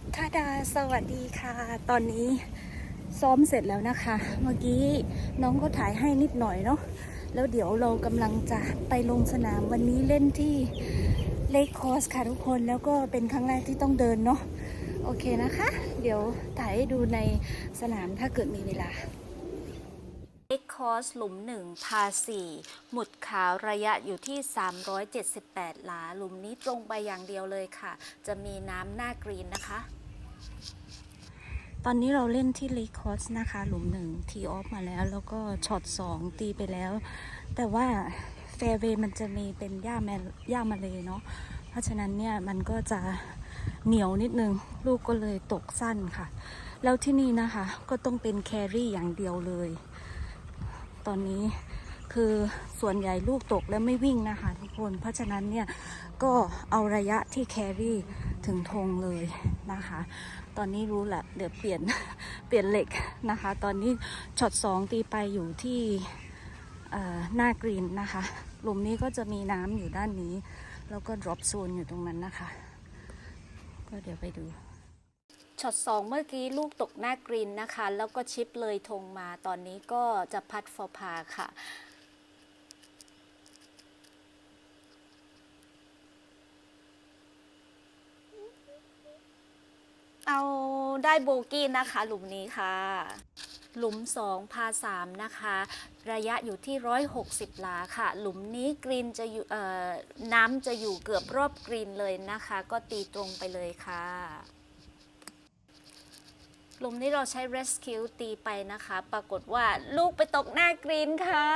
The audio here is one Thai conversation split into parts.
ค่ะดาสวัสดีค่ะ ตอนนี้ซ้อมเสร็จแล้วนะคะ เมื่อกี้น้องก็ถ่ายให้นิดหน่อยเนาะแล้วเดี๋ยวเรากำลังจะไปลงสนามวันนี้เล่นที่เลคคอสค่ะทุกคนแล้วก็เป็นครั้งแรกที่ต้องเดินเนาะโอเคนะคะ เดี๋ยวถ่ายให้ดูในสนามถ้าเกิดมีเวลา สหลุม 1 พา 4 หมุดขาวระยะอยู่ที่ 378 หลา หลุมนี้ตรงไปอย่างเดียวเลยค่ะ จะมีน้ำหน้ากรีนนะคะ ตอนนี้เราเล่นที่เลคอสนะคะ หลุม 1 ทีออฟมาแล้ว แล้วก็ช็อต 2 ตีไปแล้ว แต่ว่าแฟร์เวย์มันจะมีเป็นหญ้าแมหญ้ามาเลยเนาะ เพราะฉะนั้นเนี่ยมันก็จะเหนียวนิดนึง ลูกก็เลยตกสั้นค่ะ แล้วที่นี่นะคะก็ต้องเป็นแครี่อย่างเดียวเลย ตอนนี้คือส่วนใหญ่ลูกตกแล้วไม่วิ่งนะคะทุกคน เพราะฉะนั้นเนี่ยก็เอาระยะที่แครี่ถึงธงเลยนะคะ ตอนนี้รู้แหละเดี๋ยวเปลี่ยนเปลี่ยนเหล็กนะคะ ตอนนี้ช็อตสองตีไปอยู่ที่หน้ากรีนนะคะหลุมนี้ก็จะมีน้ำอยู่ด้านนี้ แล้วก็ drop zone อยู่ตรงนั้นนะคะ ก็เดี๋ยวไปดู ช็อตสองเมื่อกี้ลูกตกหน้ากรีนนะคะ แล้วก็ชิปเลยธงมาตอนนี้ก็จะพัดฟอร์พาค่ะเอาได้โบกี้นะคะ หลุมนี้ค่ะ หลุม 2 พา 3 นะคะ ระยะอยู่ที่ 160หลาค่ะ หลุมนี้กรีนจะอยู่เอ่อน้ำจะอยู่เกือบรอบกรีนเลยนะคะ ก็ตีตรงไปเลยค่ะ ลุมนี้เราใช้ rescue ตีไปนะคะ ปรากฏว่าลูกไปตกหน้ากรีนค่ะ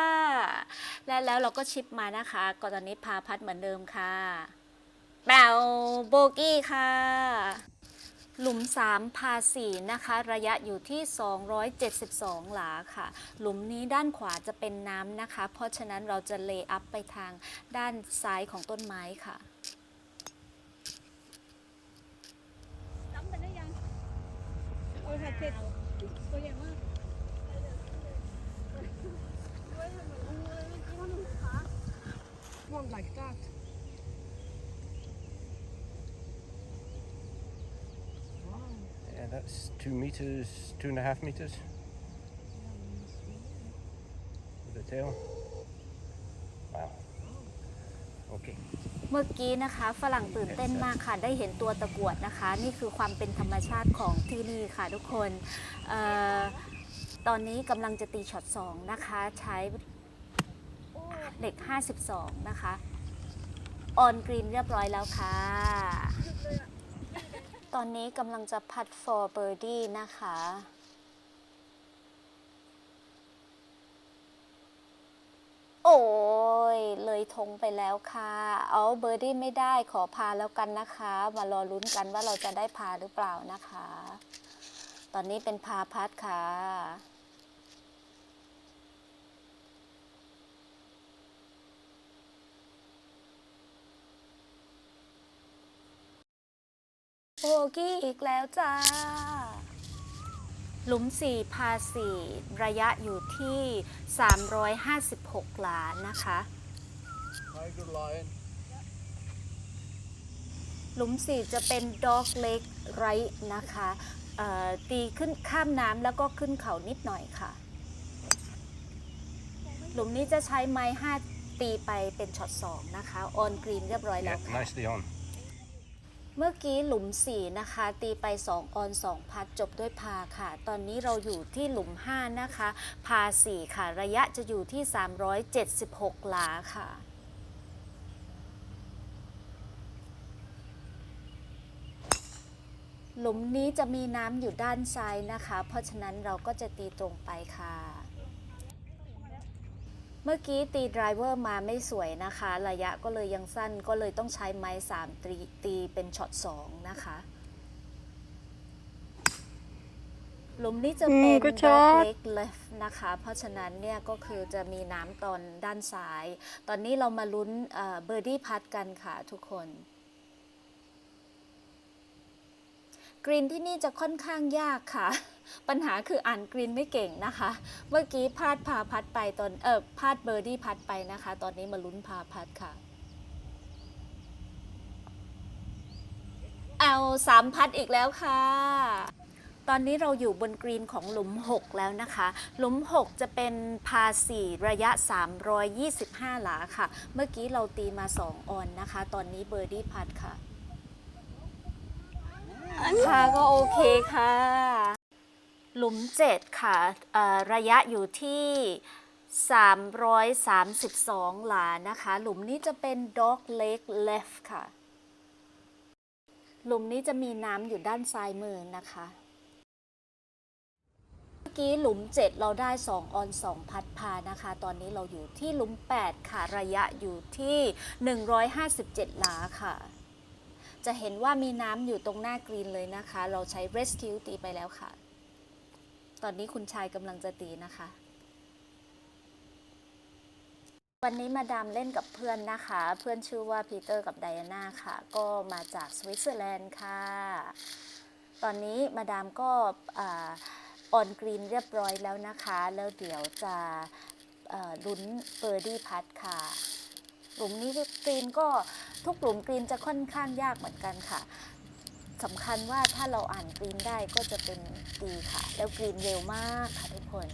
และแล้วเราก็ชิปมานะคะก็ตอนนี้พาพัดเหมือนเดิมค่ะแบวโบกี้ค่ะ หลุม 3 พา 4 นะคะ ระยะอยู่ที่ 272 หลาค่ะ หลุมนี้ด้านขวาจะเป็นน้ำนะคะ เพราะฉะนั้นเราจะเลอัพไปทางด้านซ้ายของต้นไม้ค่ะ จำไปได้ยัง โอ้ยค่ะเจ็ดตัวใหญ่มากด้วยเหมือนงูเลยเมื่อกี้ว่าหนูขา One like that Yeah, that's two meters, two and a half meters. With the tail. Wow. Okay. เมื่อกี้นะคะฝรั่งตื่นเต้นมากค่ะ ได้เห็นตัวตะกรวดนะคะ นี่คือความเป็นธรรมชาติของที่นี่ค่ะทุกคนเออตอนนี้กำลังจะตีช็อต2นะคะ ใช้เหล็ก 52 นะคะ ออนกรีนเรียบร้อยแล้วค่ะ ตอนนี้กำลังจะพัด for birdie นะคะ โอ้ย เลยธงไปแล้วค่ะ เอาเบอร์ดี้ไม่ได้ขอพาแล้วกันนะคะ มารอลุ้นกันว่าเราจะได้พาหรือเปล่านะคะ ตอนนี้เป็นพาพัดค่ะโบกี้อีกแล้วจ้า หลุม4พา4ระยะอยู่ที่ 356หลานะคะ หลุม 4 จะเป็น dog leg right นะคะตีขึ้นข้ามน้ำแล้วก็ขึ้นเขานิดหน่อยค่ะ หลุมนี้จะใช้ไม้ 5 ตีไปเป็นช็อต 2 นะคะ ออนกรีนเรียบร้อยแล้ Yeah, วค่ะ nicely on. เมื่อกี้หลุม 4 นะคะ ตีไป 2 ออน 2 พัดจบด้วยพาค่ะ ตอนนี้เราอยู่ที่หลุม 5 นะคะ พา 4 ค่ะ ระยะจะอยู่ที่ 376 หลาค่ะหลุมนี้จะมีน้ำอยู่ด้านซ้ายนะคะ เพราะฉะนั้นเราก็จะตีตรงไปค่ะ เมื่อกี้ตีไดรเวอร์มาไม่สวยนะคะ ระยะก็เลยยังสั้นก็เลยต้องใช้ไม้3ตีตีเป็นช็อต2นะคะหลุมนี้จะเป็น good dog shot leg left นะคะ เพราะฉะนั้นเนี่ยก็คือจะมีน้ำตอนด้านซ้าย ตอนนี้เรามาลุ้นเบอร์ดี้พัดกันค่ะทุกคน กรีนที่นี่จะค่อนข้างยากค่ะ ปัญหาคืออ่านกรีนไม่เก่งนะคะ เมื่อกี้พลาดพาพัดไปตอนเออพลาดเบอร์ดี้พัดไปนะคะ ตอนนี้มาลุ้นพาพัดค่ะ เอาสามพัดอีกแล้วค่ะตอนนี้เราอยู่บนกรีนของหลุม 6 แล้วนะคะ หลุม 6 จะเป็นพาสี่ระยะ 325 หลาค่ะ เมื่อกี้เราตีมา 2 ออนนะคะ ตอนนี้เบอร์ดี้พัดค่ะ ค่ะก็โอเคค่ะ หลุม7ค่ะเอ่อระยะอยู่ที่ 332 หลานะคะ หลุมนี้จะเป็น Dog Lake Left ค่ะ หลุมนี้จะมีน้ำอยู่ด้านซ้ายมือนะคะ เมื่อกี้หลุม 7 เราได้ 2 ออน 2 พัดพานะคะ ตอนนี้เราอยู่ที่หลุม 8 ค่ะ ระยะอยู่ที่ 157 หลาค่ะ จะเห็นว่ามีน้ำอยู่ตรงหน้ากรีนเลยนะคะ เราใช้ rescue ตีไปแล้วค่ะ ตอนนี้คุณชายกำลังจะตีนะคะ วันนี้มาดามเล่นกับเพื่อนนะคะ เพื่อนชื่อว่าพีเตอร์กับไดอาน่าค่ะ ก็มาจากสวิตเซอร์แลนด์ค่ะ ตอนนี้มาดามก็ออนกรีนเรียบร้อยแล้วนะคะ แล้วเดี๋ยวจะลุ้นเบอร์ดี้พัดค่ะหลุมนี้กรีนก็ ทุกหลุมกรีนจะค่อนข้างยากเหมือนกันค่ะสำคัญว่าถ้าเราอ่านกรีนได้ก็จะเป็นดีค่ะ แล้วกรีนเร็วมากค่ะทุกคน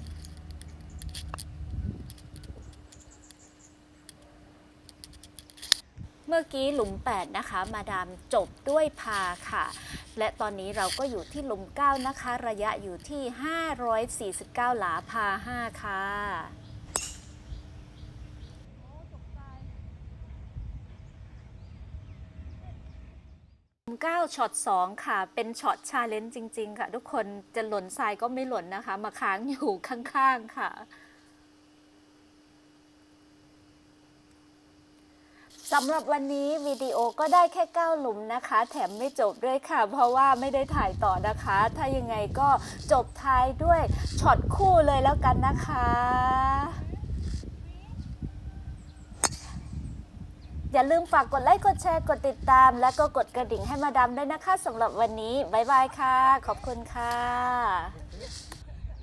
เมื่อกี้หลุม 8 นะคะ มาดามจบด้วยพาค่ะ และตอนนี้เราก็อยู่ที่หลุม 9 นะคะ ระยะอยู่ที่ 549 หลาพา 5 ค่ะ หลุม 9ช็อต2ค่ะ เป็นช็อตชาเลนจ์จริง ๆ ค่ะ ทุกคนจะหล่นทรายก็ไม่หล่นนะคะ มาค้างอยู่ข้าง ๆ ค่ะสำหรับวันนี้วิดีโอก็ได้แค่ 9 หลุมนะคะ แถมไม่จบด้วยค่ะ เพราะว่าไม่ได้ถ่ายต่อนะคะ ถ้ายังไงก็จบท้ายด้วยช็อตคู่เลยแล้วกันนะคะ อย่าลืมฝากกดไลค์ กดแชร์ กดติดตาม และก็กดกระดิ่งให้มาดามด้วยนะคะสำหรับวันนี้ บ๊ายบายค่ะ ขอบคุณค่ะ